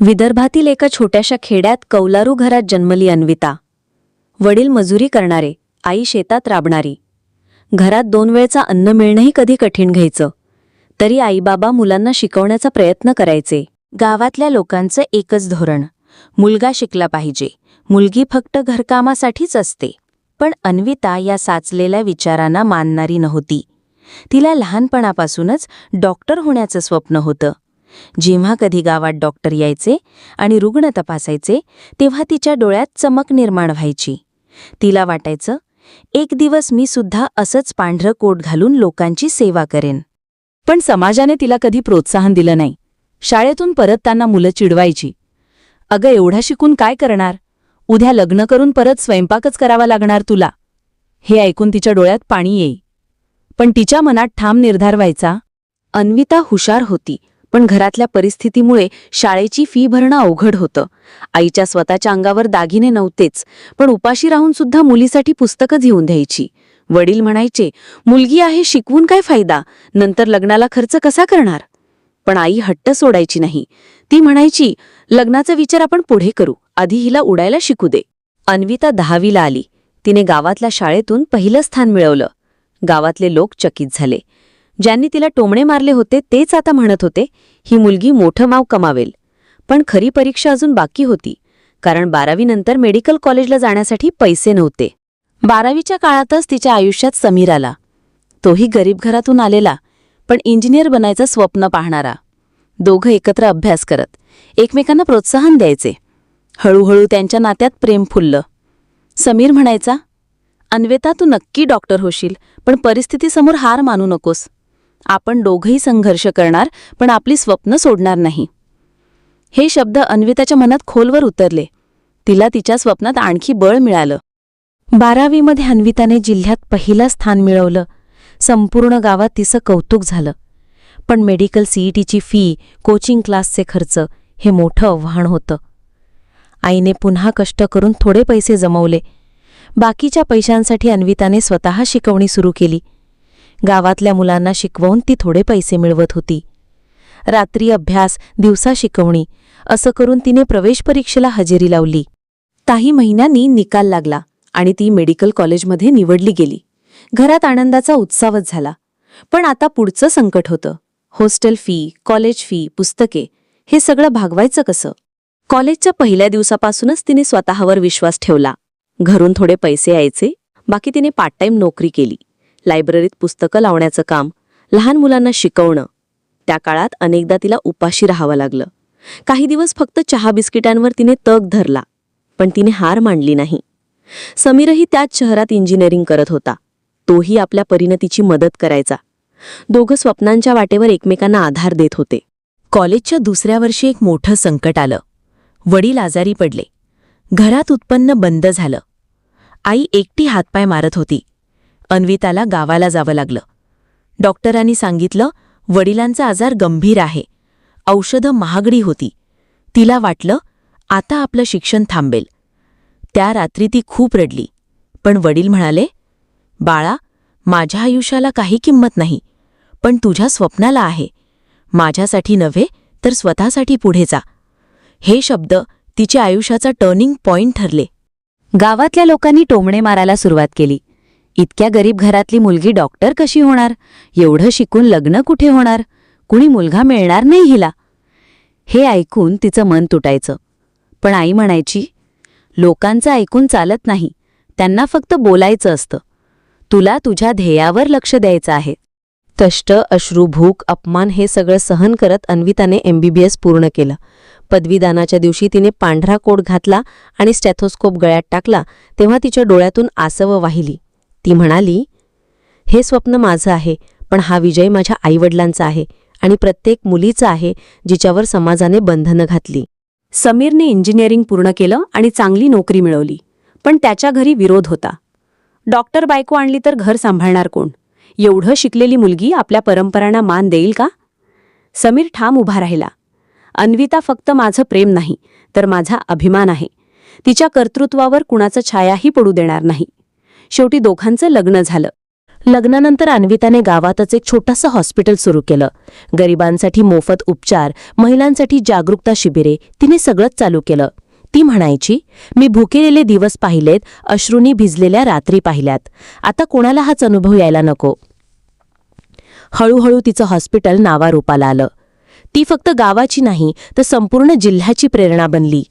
विदर्भातील एका छोट्याशा खेड्यात कौलारू घरात जन्मली अन्विता. वडील मजुरी करणारे आई शेतात राबणारी. घरात दोन वेळचा अन्न मिळणंही कधी कठीण घ्यायचं. तरी आईबाबा मुलांना शिकवण्याचा प्रयत्न करायचे. गावातल्या लोकांचं एकच धोरण मुलगा शिकला पाहिजे मुलगी फक्त घरकामासाठीच असते. पण अन्विता या साचलेल्या विचारांना मानणारी नव्हती. तिला लहानपणापासूनच डॉक्टर होण्याचं स्वप्न होतं. जेव्हा कधी गावात डॉक्टर यायचे आणि रुग्ण तपासायचे तेव्हा तिच्या डोळ्यात चमक निर्माण व्हायची. तिला वाटायचं एक दिवस मी सुद्धा असंच पांढरं कोट घालून लोकांची सेवा करेन. पण समाजाने तिला कधी प्रोत्साहन दिलं नाही. शाळेतून परत त्यांना मुलं चिडवायची. अगं एवढा शिकून काय करणार? उद्या लग्न करून परत स्वयंपाकच करावा लागणार तुला. हे ऐकून तिच्या डोळ्यात पाणी येई. पण तिच्या मनात ठाम निर्धार व्हायचा. अन्विता हुशार होती. पण घरातल्या परिस्थितीमुळे शाळेची फी भरणं अवघड होतं. आईच्या स्वतःच्या अंगावर दागिने नव्हतेच पण उपाशी राहून सुद्धा मुलीसाठी पुस्तकं घेऊन द्यायची. वडील म्हणायचे मुलगी आहे शिकवून काय फायदा? नंतर लग्नाला खर्च कसा करणार? पण आई हट्ट सोडायची नाही. ती म्हणायची लग्नाचा विचार आपण पुढे करू. आधी हिला उडायला शिकू दे. अन्विता दहावीला आली. तिने गावातल्या शाळेतून पहिलं स्थान मिळवलं. गावातले लोक चकित झाले. ज्यांनी तिला टोमणे मारले होते तेच आता म्हणत होते ही मुलगी मोठं माव कमावेल. पण खरी परीक्षा अजून बाकी होती कारण बारावीनंतर मेडिकल कॉलेजला जाण्यासाठी पैसे नव्हते. बारावीच्या काळातच तिच्या आयुष्यात समीर आला. तोही गरीब घरातून आलेला पण इंजिनियर बनायचं स्वप्न पाहणारा. दोघं एकत्र अभ्यास करत एकमेकांना प्रोत्साहन द्यायचे. हळूहळू त्यांच्या नात्यात प्रेम फुललं. समीर म्हणायचा अन्वेता तू नक्की डॉक्टर होशील पण परिस्थितीसमोर हार मानू नकोस. आपण दोघंही संघर्ष करणार पण आपली स्वप्न सोडणार नाही. हे शब्द अन्विताच्या मनात खोलवर उतरले. तिला तिच्या स्वप्नात आणखी बळ मिळालं. बारावीमध्ये अन्विताने जिल्ह्यात पहिलं स्थान मिळवलं. संपूर्ण गावात तिचं कौतुक झालं. पण मेडिकल सीईटीची फी कोचिंग क्लासचे खर्च हे मोठं आव्हान होतं. आईने पुन्हा कष्ट करून थोडे पैसे जमवले. बाकीच्या पैशांसाठी अन्विताने स्वतः शिकवणी सुरू केली. गावातल्या मुलांना शिकवून ती थोडे पैसे मिळवत होती. रात्री अभ्यास दिवसा शिकवणी असं करून तिने प्रवेश परीक्षेला हजेरी लावली. काही महिन्यांनी निकाल लागला आणि ती मेडिकल कॉलेजमध्ये निवडली गेली. घरात आनंदाचा उत्सावच झाला. पण आता पुढचं संकट होतं. हॉस्टेल फी कॉलेज फी पुस्तके हे सगळं भागवायचं कसं? कॉलेजच्या पहिल्या दिवसापासूनच तिने स्वतःवर विश्वास ठेवला. घरून थोडे पैसे यायचे बाकी तिने पार्ट टाईम नोकरी केली. लायब्ररीत पुस्तकं लावण्याचं काम लहान मुलांना शिकवणं त्या काळात अनेकदा तिला उपाशी राहावं लागलं. काही दिवस फक्त चहा बिस्किटांवर तिने तग धरला पण तिने हार मांडली नाही. समीरही त्याच शहरात इंजिनिअरिंग करत होता. तोही आपल्या परिणतीची मदत करायचा. दोघं स्वप्नांच्या वाटेवर एकमेकांना आधार देत होते. कॉलेजच्या दुसऱ्या वर्षी एक मोठं संकट आलं. वडील आजारी पडले. घरात उत्पन्न बंद झालं. आई एकटी हातपाय मारत होती. अन्विताला गावाला जावं लागलं. डॉक्टरांनी सांगितलं वडिलांचा आजार गंभीर आहे. औषधं महागडी होती. तिला वाटलं आता आपलं शिक्षण थांबेल. त्या रात्री ती खूप रडली. पण वडील म्हणाले बाळा माझ्या आयुष्याला काही किंमत नाही पण तुझ्या स्वप्नाला आहे. माझ्यासाठी नव्हे तर स्वतःसाठी पुढे जा. हे शब्द तिच्या आयुष्याचा टर्निंग पॉइंट ठरले. गावातल्या लोकांनी टोमणे मारायला सुरुवात केली. इतक्या गरीब घरातली मुलगी डॉक्टर कशी होणार? एवढं शिकून लग्न कुठे होणार? कुणी मुलगा मिळणार नाही हिला? हे ऐकून तिचं मन तुटायचं. पण आई म्हणायची लोकांचं ऐकून चालत नाही. त्यांना फक्त बोलायचं असतं. तुला तुझ्या ध्येयावर लक्ष द्यायचं आहे. कष्ट अश्रू भूक अपमान हे सगळं सहन करत अन्विताने एमबीबीएस पूर्ण केलं. पदवीदानाच्या दिवशी तिने पांढरा कोट घातला आणि स्टॅथोस्कोप गळ्यात टाकला तेव्हा तिच्या डोळ्यातून आसव वाहिली. ती म्हणाली हे स्वप्न माझं आहे पण हा विजय माझ्या आईवडिलांचा आहे आणि प्रत्येक मुलीचा आहे जिच्यावर समाजाने बंधनं घातली. समीरने इंजिनिअरिंग पूर्ण केलं आणि चांगली नोकरी मिळवली पण त्याच्या घरी विरोध होता. डॉक्टर बायको आणली तर घर सांभाळणार कोण? एवढं शिकलेली मुलगी आपल्या परंपरांना मान देईल का? समीर ठाम उभा राहिला. अन्विता फक्त माझं प्रेम नाही तर माझा अभिमान आहे. तिच्या कर्तृत्वावर कुणाचं छायाही पडू देणार नाही. शेवटी दोघांचं लग्न झालं. लग्नानंतर अन्विताने गावातच एक छोटंसं हॉस्पिटल सुरू केलं. गरिबांसाठी मोफत उपचार महिलांसाठी जागरूकता शिबिरे तिने सगळंच चालू केलं. ती म्हणायची मी भुकेलेले दिवस पाहिलेत अश्रूंनी भिजलेल्या रात्री पाहिल्यात. आता कोणाला हाच अनुभव यायला नको. हळूहळू तिचं हॉस्पिटल नावारूपाला आलं. ती फक्त गावाची नाही तर संपूर्ण जिल्ह्याची प्रेरणा बनली.